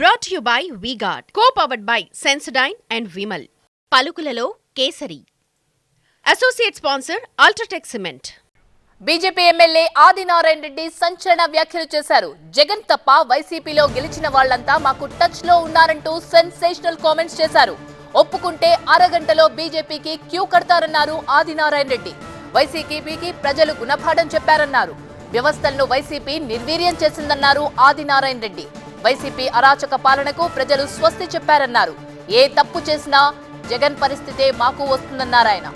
Brought you by V Guard co powered by Sensodyne and Vimal పలుకులలో Kesari. Associate sponsor UltraTech cement BJP MLA Adinarayana Reddy సంచలన వ్యాఖ్యలు చేశారు. జగన్ తప్ప వైసీపీలో గెలిచిన వాళ్ళంతా మాకు టచ్లో ఉన్నారంటూ సెన్సేషనల్ కామెంట్స్ చేశారు. ఒప్పుకుంటే అరగంటలో బీజేపీకి క్యూ కడతారన్నారు ఆదినారాయణ రెడ్డి. వైసీపీకి ప్రజలు గుణపాఠం చెప్పారన్నారు. వ్యవస్థలను వైసీపీ నిర్వీర్యం చేసిందన్నారు ఆదినారాయణ రెడ్డి. వైసీపీ అరాచక పాలనకు ప్రజలు స్వస్తి చెప్పారన్నారు. ఏ తప్పు చేసినా జగన్ పరిస్థితే మాకు వస్తుందన్నారాయన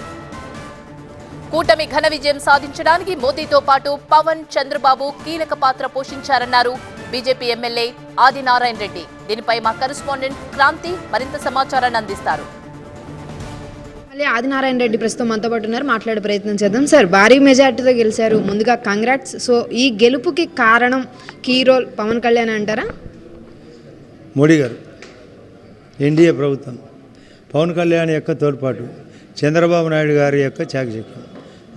కూటమి ఘన విజయం సాధించడానికి మోదీతో పాటు పవన్ చంద్రబాబు కీలక పాత్ర పోషించారన్నారు బీజేపీ ఎమ్మెల్యే ఆదినారాయణ రెడ్డి. దీనిపై మా కరెస్పాండెంట్ క్రాంతి మరింత సమాచారాన్ని అందిస్తారు. మళ్ళీ ఆదినారాయణ రెడ్డి ప్రస్తుతం మనతో పాటు ఉన్నారు. మాట్లాడే ప్రయత్నం చేద్దాం. సార్ భారీ మెజార్టీతో గెలిచారు. ముందుగా కంగ్రాట్స్ సో ఈ గెలుపుకి కారణం కీ రోల్ పవన్ కళ్యాణ్ అంటారా? మోడీ గారు ఎన్డీఏ ప్రభుత్వం పవన్ కళ్యాణ్ యొక్క తోడ్పాటు చంద్రబాబు నాయుడు గారి యొక్క చాకచక్యం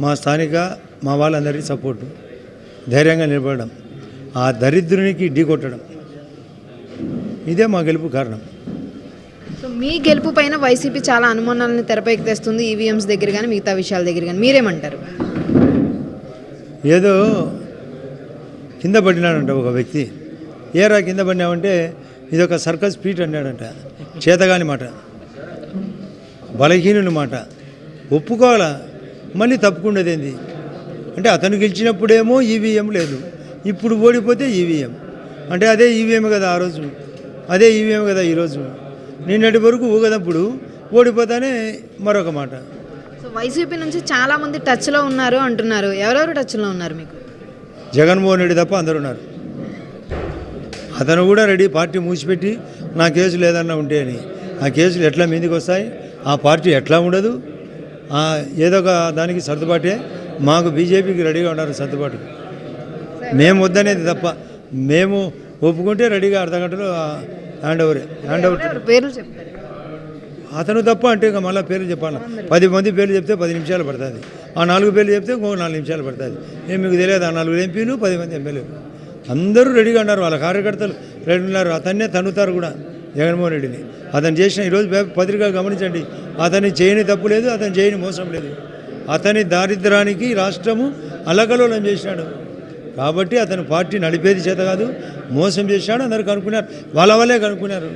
మా స్థానిక మా వాళ్ళందరికీ సపోర్టు ధైర్యంగా నిలబడడం ఆ దరిద్రునికి ఢీ కొట్టడం ఇదే మా గెలుపు కారణం. సో మీ గెలుపు పైన వైసీపీ చాలా అనుమానాలను తెరపైకి తెస్తుంది ఈవీఎంస్ దగ్గర కానీ మిగతా విషయాల దగ్గర కానీ మీరేమంటారు? ఏదో కింద పడినాడంట ఒక వ్యక్తి. ఏరా కింద పడినామంటే ఇది ఒక సర్కస్ స్పీట్ అన్నాడంట. చేతగాని మాట. బలహీనుని మాట. ఒప్పుకోవాలా? మళ్ళీ తప్పుకుండేది ఏంది అంటే అతను గెలిచినప్పుడేమో ఈవీఎం లేదు. ఇప్పుడు ఓడిపోతే ఈవీఎం. అంటే అదే ఈవీఎం కదా ఆ రోజు. అదే ఈవీఎం కదా ఈరోజు నిన్నటి వరకు ఊగదప్పుడు ఓడిపోతానే మరొక మాట. సో వైసీపీ నుంచి చాలా మంది టచ్లో ఉన్నారు అంటున్నారు. ఎవరెవరు టచ్లో ఉన్నారు మీకు? జగన్మోహన్ రెడ్డి తప్ప అందరు ఉన్నారు అతను కూడా రెడీ పార్టీ మూసిపెట్టి నా కేసు లేదన్నా ఉంటే అని. ఆ కేసులు ఎట్లా మీదికి వస్తాయి? ఆ పార్టీ ఎట్లా ఉండదు? ఆ ఏదో ఒక దానికి సర్దుబాటే. మాకు బీజేపీకి రెడీగా ఉన్నారు సర్దుబాటు. మేము వద్దనేది తప్ప. మేము ఒప్పుకుంటే రెడీగా అర్ధ గంటలో హ్యాండ్ ఓవరే హ్యాండ్ ఓవర్ పేర్లు చెప్తారు? అతను తప్ప అంటే ఇంకా మళ్ళీ పేర్లు చెప్పాలి. పది మంది పేర్లు చెప్తే పది నిమిషాలు పడుతుంది. ఆ నాలుగు పేర్లు చెప్తే ఇంకో నాలుగు నిమిషాలు పడుతుంది. ఏం మీకు తెలియదు? ఆ నాలుగు ఎంపీలు పది మంది ఎమ్మెల్యేలు. అందరూ రెడీగా ఉన్నారు. వాళ్ళ కార్యకర్తలు రెడీ ఉన్నారు. అతన్నే తన్నుతారు కూడా జగన్మోహన్ రెడ్డిని. అతను చేసిన ఈరోజు పత్రిక గమనించండి. అతన్ని చేయని తప్పు లేదు అతను చేయని మోసం లేదు. అతని దారిద్రానికి రాష్ట్రము అలకలోలం చేసినాడు కాబట్టి అతను పార్టీ నడిపేది చేత కాదు మోసం చేశాడు అందరు కనుక్కున్నారు. వాళ్ళ వల్లే కనుక్కున్నారు.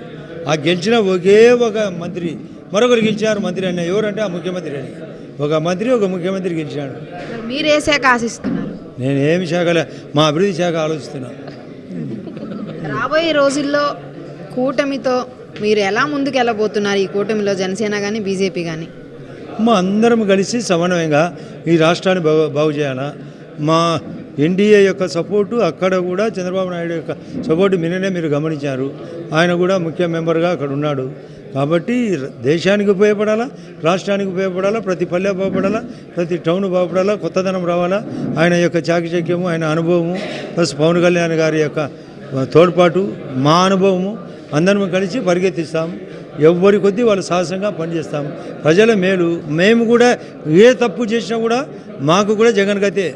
ఆ గెలిచిన ఒకే ఒక మంత్రి మరొకరు గెలిచారు మంత్రి అన్న ఎవరంటే ఆ ముఖ్యమంత్రి అని. ఒక మంత్రి ఒక ముఖ్యమంత్రి గెలిచాడు. మీరు వేసాక ఆశిస్తున్నారు? నేను ఏమి శాఖలే మా అభివృద్ధి శాఖ ఆలోచిస్తున్నాను రాబోయే రోజుల్లో కూటమితో మీరు ఎలా ముందుకు వెళ్ళబోతున్నారు? ఈ కూటమిలో జనసేన కానీ బీజేపీ కానీ మా అందరం కలిసి సమన్వయంగా ఈ రాష్ట్రాన్ని బాగు బాగు చేయాలా. మా ఎన్డీఏ యొక్క సపోర్టు అక్కడ కూడా చంద్రబాబు నాయుడు యొక్క సపోర్టు నిన్ననే మీరు గమనించారు. ఆయన కూడా ముఖ్య మెంబర్గా అక్కడ ఉన్నాడు. కాబట్టి దేశానికి ఉపయోగపడాలా రాష్ట్రానికి ఉపయోగపడాలా ప్రతి పల్లె బాగుపడాలా ప్రతి టౌన్ బాగుపడాలా కొత్తదనం రావాలా? ఆయన యొక్క చాకచక్యము ఆయన అనుభవము ప్లస్ పవన్ కళ్యాణ్ గారి యొక్క తోడ్పాటు మా అనుభవము అందరం కలిసి పరిగెత్తిస్తాము ఎవ్వరి కొద్దీ వాళ్ళు సాహసంగా పనిచేస్తాము ప్రజల మేలు మేము కూడా ఏ తప్పు చేసినా కూడా మాకు కూడా జగన్ గతే.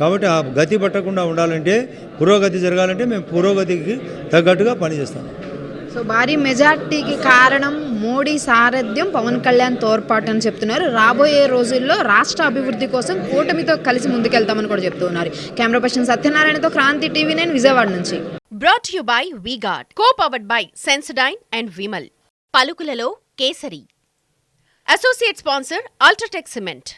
కాబట్టి ఆ గతి పట్టకుండా ఉండాలంటే పురోగతి జరగాలంటే మేము పురోగతికి తగ్గట్టుగా పనిచేస్తాం. సో భారీ మెజార్టీకి కారణం మోడీ సారథ్యం పవన్ కళ్యాణ్ తోడ్పాటు అని చెప్తున్నారు. రాబోయే రోజుల్లో రాష్ట్ర అభివృద్ధి కోసం కూటమితో కలిసి ముందుకెళ్తామని కూడా చెప్తున్నారు. కెమెరా పర్సన్ సత్యనారాయణతో క్రాంతి టీవీ నేను విజయవాడ నుంచి. Brought you by V Guard co powered by Sensodyne and Vimal పలుకులలో Kesari. Associate sponsor UltraTech cement